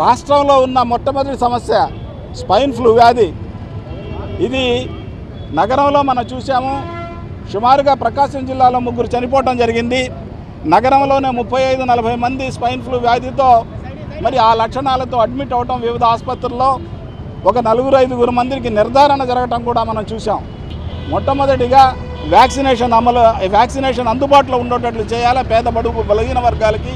రాష్ట్రంలో ఉన్న మొట్టమొదటి సమస్య స్పైన్ ఫ్లూ వ్యాధి. ఇది నగరంలో మనం చూసాము సుమారుగా ప్రకాశం జిల్లాలో ముగ్గురు చనిపోవటం జరిగింది. నగరంలోనే ముప్పై ఐదు నలభై మంది స్పైన్ ఫ్లూ వ్యాధితో మరి ఆ లక్షణాలతో అడ్మిట్ అవటం వివిధ ఆసుపత్రుల్లో ఒక నలుగురు ఐదుగురు మందికి నిర్ధారణ జరగటం కూడా మనం చూసాం మొట్టమొదటిగా వ్యాక్సినేషన్ అమలు వ్యాక్సినేషన్ అందుబాటులో ఉండేటట్లు చేయాలి? పేద బడుగు బలహీన వర్గాలకి.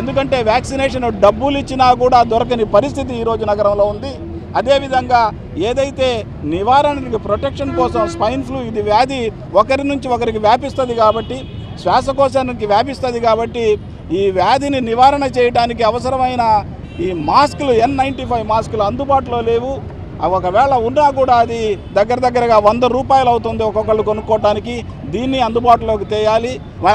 ఎందుకంటే వ్యాక్సినేషన్ డబ్బులు ఇచ్చినా కూడా దొరకని పరిస్థితి ఈరోజు నగరంలో ఉంది. అదేవిధంగా ఏదైతే నివారణకి ప్రొటెక్షన్ కోసం స్పైన్ ఫ్లూ ఇది వ్యాధి ఒకరి నుంచి ఒకరికి వ్యాపిస్తుంది కాబట్టి శ్వాసకోశానికి వ్యాపిస్తుంది కాబట్టి ఈ వ్యాధిని నివారణ చేయడానికి అవసరమైన ఈ మాస్కులు ఎన్ నైంటీ ఫైవ్ మాస్కులు అందుబాటులో లేవు. ఒకవేళ ఉన్నా కూడా అది దగ్గర దగ్గరగా వంద రూపాయలు అవుతుంది ఒక్కొక్కళ్ళు కొనుక్కోవటానికి దీన్ని అందుబాటులోకి తేయాలి.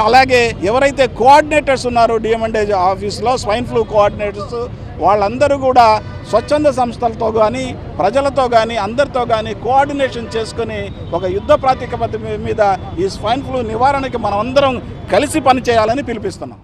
అలాగే ఎవరైతే కోఆర్డినేటర్స్ ఉన్నారో డిఎంఎండేజ్ ఆఫీస్లో స్వైన్ ఫ్లూ కోఆర్డినేటర్స్ వాళ్ళందరూ కూడా స్వచ్ఛంద సంస్థలతో కానీ ప్రజలతో కానీ అందరితో కానీ కోఆర్డినేషన్ చేసుకుని ఒక యుద్ధ ప్రాతిపదిక మీద ఈ స్వైన్ ఫ్లూ నివారణకి మనమందరం కలిసి పనిచేయాలని పిలిపిస్తున్నాం.